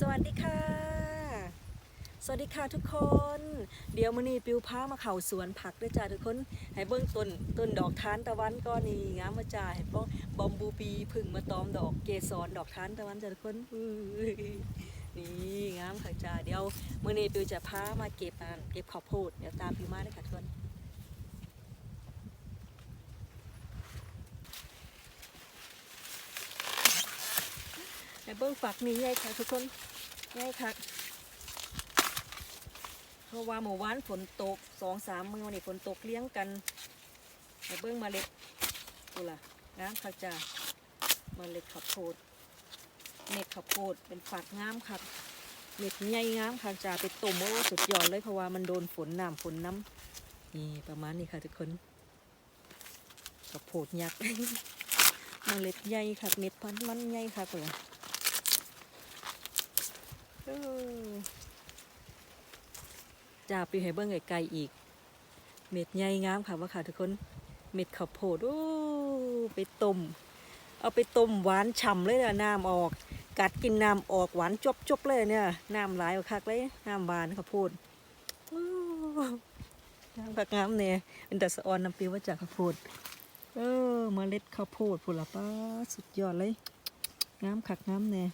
สวัสดีค่ะ สวัสดีค่ะทุกคน เดี๋ยวมื้อนี้ปิวพามาเข้าสวนผักด้วยจ้าทุกคน ให้เบิ่งต้นต้นดอกทานตะวันก็นี่งามมาจ้าเห็นบ่บอมบูปีพึ่งมาตอมดอกเกสรดอกทานตะวันจ้าทุกคนนี่งามค่ะจ้าเดี๋ยวมื้อนี้ปิวจะพามาเก็บเก็บข้าวโพดเดี๋ยวตามปิวมาเลยค่ะทุกคนให้เบิ้งฝักนี้ใหญ่ค่ะทุกคน ใหญ่ค่ะเพราะว่าเมื่อวานฝนตกสองสามมือวันนี้ฝนตกเลี้ยงกันให้เบิ้งเมาเล็ดกูล่ะน้ำค่ะจ้าเมาเล็ดข้าวโพดเม็ดข้าวโพดเป็นฝักงามค่ะเม็ดใหญ่งามค่ะจ้าไปต้มโอ้สุดยอดเลยเพราะว่ามันโดนฝนน้ำฝนน้ำนี่ประมาณนี้ค่ะทุกคนข้าวโพดยักษ์เมล็ดใหญ่ค่ะเม็ดพันธุ์มันใหญ่ค่ะกูล่ะเออ จ่าปีให้เบิ้งไกลๆอีก เม็ดใหญ่งามค่ะว่าค่ะทุกคน เม็ดข้าวโพดโอ้ไปต้ม เอาไปต้มหวานฉ่ำเลยนะน้ำออก กัดกินน้ำออกหวานจบๆเลยเนี่ยน้ำหลายกว่าคักเลยน้ำหวานข้าวโพดน้ำผักงามเนี่ยเป็นแต่สะออนน้ำปิวว่าจากข้าวโพดเออเมล็ดข้าวโพดผุละป้าสุดยอดเลยงามคักงามเนี่ย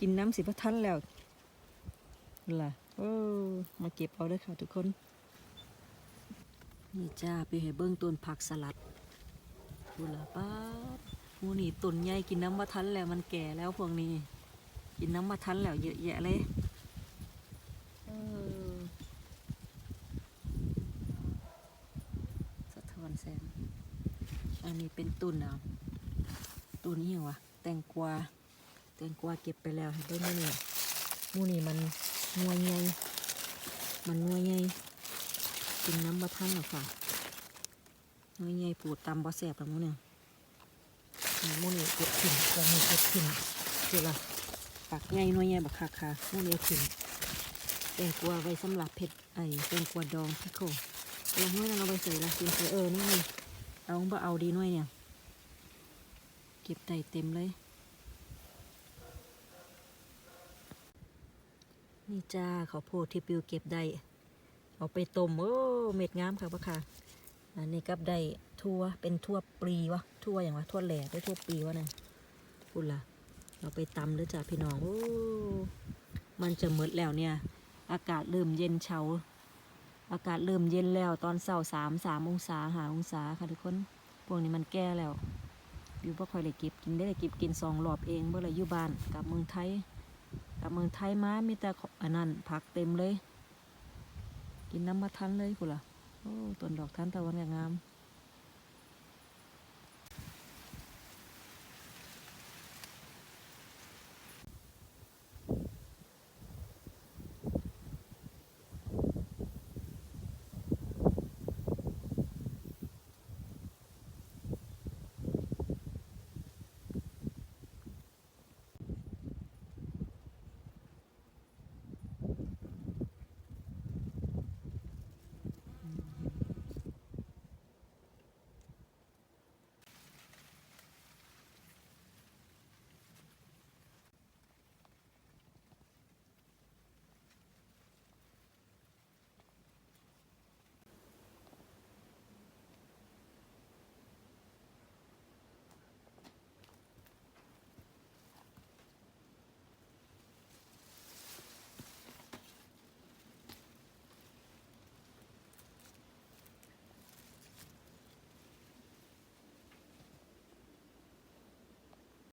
กินน้ำสิบทันแล้ว ล่ะเออมาเก็บเอาเด้วยค่ะทุกคน นี่จ้าไปให้เบิ้งต้นผักสลัดดูละป้าหมูนี่ต้นใหญ่กินน้ำมาทันแล้วมันแก่แล้วพวกนี้ กินน้ำมาทันแล้วเยอะแยะเลยสะท้อนแสงอันนี้เป็นตุนอะตุนนี่เหรอวะแตงกวาแตงกวาเก็บไปแล้วเห็นด้ไหมเนี่ยมูนี่มัน นัวใหญ่มันนัวใหญ่กินน้ำบะทันหรอกค่ะนัวใหญ่ปูดตำบะแสบแบบมูเนี่ยนี่หมูนี่เก็บถิ่นตอนนี้เก็บถิ่นคือละปักใหญ่นัวใหญ่บักคักค่ะหมูนี่ถิ่นแตงกวาไว้สำหรับเผ็ดไอ้แตงกวาดองพี่โคแล้วห้วยนั้นเอาไปใส่ละกินใส่เออนี่นี่เอาบ่เอาดีน่อยเนี่ย เก็บได้เต็มเลย นี่จ้าข้าวโพดที่ปิวเก็บได้เอาไปต้มโอ้เม็ดงามค่ะปะค่ะอันนี้กับได้ทั่วเป็นทั่วปลีวะทั่วอย่างวะทั่วแหล่ได้ทั่วปลีวะเนี่ยพูดละเราไปตำเลยจ้าพี่น้องโอ้มันจะหมดแล้วเนี่ย อากาศเริ่มเย็นเช้า อากาศเริ่มเย็นแล้วตอนเช้าสามสามองศาหาองศาค่ะทุกคนพวกนี้มันแก่แล้วบิวบ่ค่อยได้เก็บกินได้แต่เก็บกินสองรอบเองเมื่อไรอยู่บ้านกลับเมืองไทย แต่เมืองไทยมามีแต่อันนั้นผักเต็มเลย กินน้ำมาทันเลยกูล่ะโอ้ต้นดอกทันตะวันก็งาม